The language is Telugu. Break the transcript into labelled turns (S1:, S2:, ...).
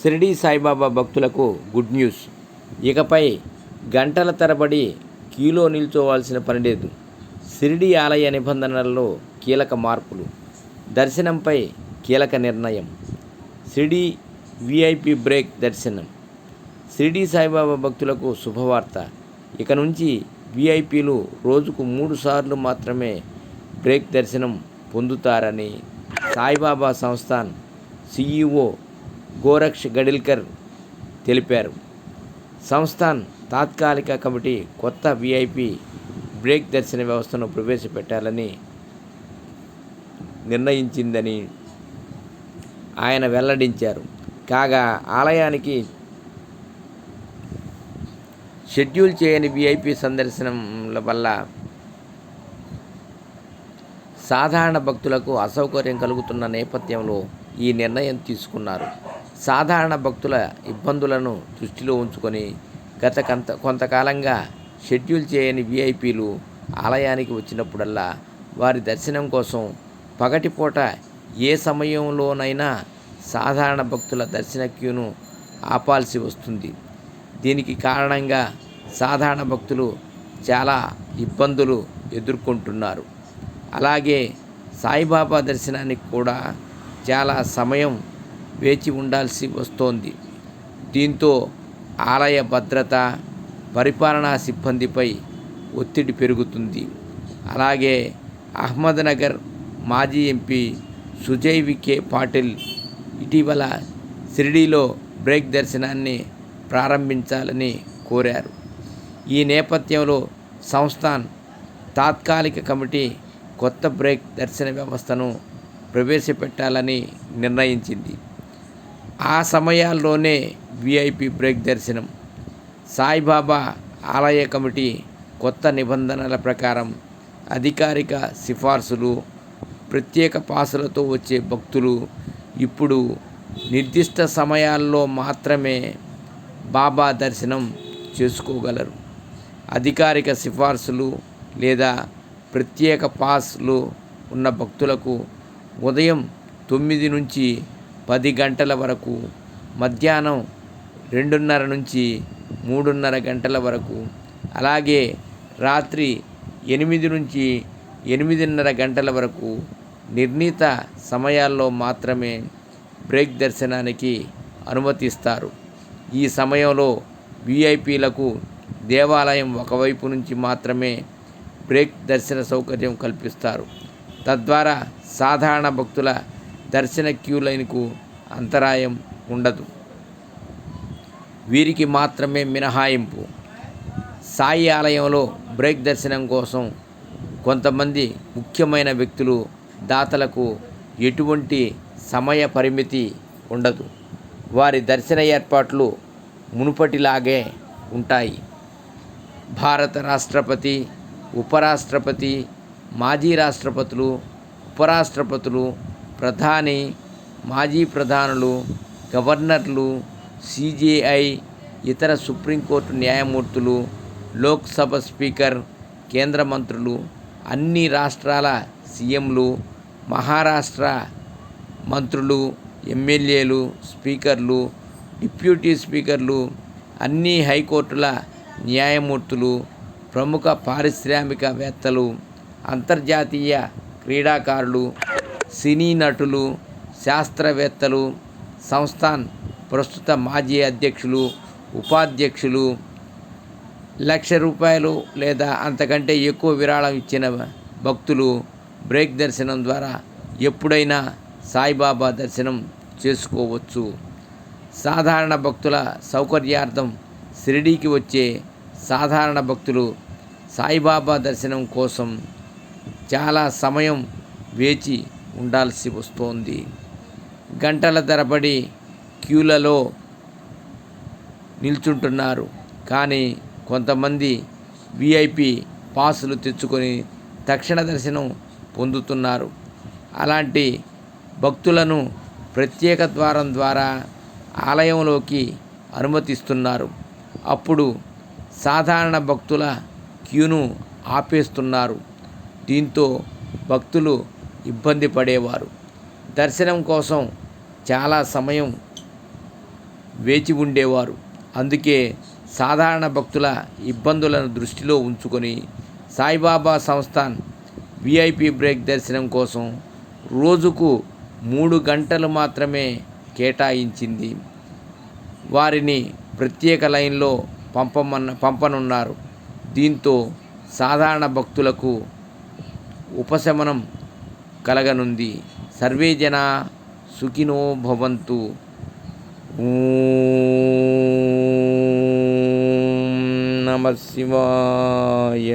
S1: షిరిడి సాయిబాబా భక్తులకు గుడ్ న్యూస్. ఇకపై గంటల తరబడి క్యూలో నిల్చోవాల్సిన పని లేదు షిరిడి ఆలయ నిబంధనలలో కీలక మార్పులు. దర్శనంపై కీలక నిర్ణయం. షిరిడి విఐపి బ్రేక్ దర్శనం. షిరిడి సాయిబాబా భక్తులకు శుభవార్త. ఇక నుంచి విఐపీలు రోజుకు మూడు సార్లు మాత్రమే బ్రేక్ దర్శనం పొందుతారని సాయిబాబా సంస్థాన్ సిఈఓ గోరక్ష్ గడిల్కర్ తెలిపారు. సంస్థాన్ తాత్కాలిక కమిటీ కొత్త విఐపి బ్రేక్ దర్శన వ్యవస్థను ప్రవేశపెట్టాలని నిర్ణయించిందని ఆయన వెల్లడించారు. కాగా ఆలయానికి షెడ్యూల్ చేయని విఐపి సందర్శనల వల్ల సాధారణ భక్తులకు అసౌకర్యం కలుగుతున్న నేపథ్యంలో ఈ నిర్ణయం తీసుకున్నారు. సాధారణ భక్తుల ఇబ్బందులను దృష్టిలో ఉంచుకొని గత కొంత కొంతకాలంగా షెడ్యూల్ చేయని విఐపీలు ఆలయానికి వచ్చినప్పుడల్లా వారి దర్శనం కోసం పగటిపూట ఏ సమయంలోనైనా సాధారణ భక్తుల దర్శన క్యూను ఆపాల్సి వస్తుంది. దీనికి కారణంగా సాధారణ భక్తులు చాలా ఇబ్బందులు ఎదుర్కొంటున్నారు. అలాగే సాయిబాబా దర్శనానికి కూడా చాలా సమయం వేచి ఉండాల్సి వస్తోంది. దీంతో ఆలయ భద్రత పరిపాలనా సిబ్బందిపై ఒత్తిడి పెరుగుతుంది. అలాగే అహ్మద్నగర్ మాజీ ఎంపీ సుజయ్ వికే పాటిల్ ఇటీవల షిరిడీలో బ్రేక్ దర్శనాన్ని ప్రారంభించాలని కోరారు. ఈ నేపథ్యంలో సంస్థాన్ తాత్కాలిక కమిటీ కొత్త బ్రేక్ దర్శన వ్యవస్థను ప్రవేశపెట్టాలని నిర్ణయించింది. ఆ సమయాల్లోనే విఐపి బ్రేక్ దర్శనం. సాయిబాబా ఆలయ కమిటీ కొత్త నిబంధనల ప్రకారం అధికారిక సిఫార్సులు ప్రత్యేక పాసులతో వచ్చే భక్తులు ఇప్పుడు నిర్దిష్ట సమయాల్లో మాత్రమే బాబా దర్శనం చేసుకోగలరు. అధికారిక సిఫార్సులు లేదా ప్రత్యేక పాస్లు ఉన్న భక్తులకు ఉదయం తొమ్మిది నుంచి పది గంటల వరకు. మధ్యాహ్నం రెండున్నర నుంచి మూడున్నర గంటల వరకు. అలాగే రాత్రి ఎనిమిది నుంచి ఎనిమిదిన్నర గంటల వరకు నిర్ణీత సమయాల్లో మాత్రమే బ్రేక్ దర్శనానికి అనుమతిస్తారు. ఈ సమయంలో విఐపీలకు దేవాలయం ఒకవైపు నుంచి మాత్రమే బ్రేక్ దర్శన సౌకర్యం కల్పిస్తారు. తద్వారా సాధారణ భక్తుల దర్శన క్యూ లైన్కు అంతరాయం ఉండదు. వీరికి మాత్రమే మినహాయింపు. సాయి ఆలయంలో బ్రేక్ దర్శనం కోసం కొంతమంది ముఖ్యమైన వ్యక్తులు దాతలకు ఎటువంటి సమయ పరిమితి ఉండదు. వారి దర్శన ఏర్పాట్లు మునుపటిలాగే ఉంటాయి. భారత రాష్ట్రపతి ఉపరాష్ట్రపతి మాజీ రాష్ట్రపతులు ఉపరాష్ట్రపతులు ప్రధాని మాజీ ప్రధానులు గవర్నర్లు సిజేఐ ఇతర సుప్రీంకోర్టు న్యాయమూర్తులు లోక్సభ స్పీకర్ కేంద్ర మంత్రులు అన్ని రాష్ట్రాల సీఎంలు మహారాష్ట్ర మంత్రులు ఎమ్మెల్యేలు స్పీకర్లు డిప్యూటీ స్పీకర్లు అన్ని హైకోర్టుల న్యాయమూర్తులు ప్రముఖ పారిశ్రామికవేత్తలు అంతర్జాతీయ క్రీడాకారులు సినీ నటులు శాస్త్రవేత్తలు సంస్థాన్ ప్రస్తుత మాజీ అధ్యక్షులు ఉపాధ్యక్షులు లక్ష రూపాయలు లేదా అంతకంటే ఎక్కువ విరాళం ఇచ్చిన భక్తులు బ్రేక్ దర్శనం ద్వారా ఎప్పుడైనా సాయిబాబా దర్శనం చేసుకోవచ్చు. సాధారణ భక్తుల సౌకర్యార్థం షిరిడీకి వచ్చే సాధారణ భక్తులు సాయిబాబా దర్శనం కోసం చాలా సమయం వేచి ఉండాల్సి వస్తోంది. గంటల తరబడి క్యూలలో నిల్చుంటున్నారు. కానీ కొంతమంది విఐపి పాసులు తెచ్చుకొని తక్షణ దర్శనం పొందుతున్నారు. అలాంటి భక్తులను ప్రత్యేక ద్వారం ద్వారా ఆలయంలోకి అనుమతిస్తున్నారు. అప్పుడు సాధారణ భక్తుల క్యూను ఆపేస్తున్నారు. దీంతో భక్తులు ఇబ్బంది పడేవారు. దర్శనం కోసం చాలా సమయం వేచి ఉండేవారు. అందుకే సాధారణ భక్తుల ఇబ్బందులను దృష్టిలో ఉంచుకొని సాయిబాబా సంస్థాన్ విఐపి బ్రేక్ దర్శనం కోసం రోజుకు మూడు గంటలు మాత్రమే కేటాయించింది. వారిని ప్రత్యేక లైన్లో పంపమన్న పంపనున్నారు. దీంతో సాధారణ భక్తులకు ఉపశమనం కలగనుంది. సర్వే జన సుఖినో భవంతు. నమ శివాయ.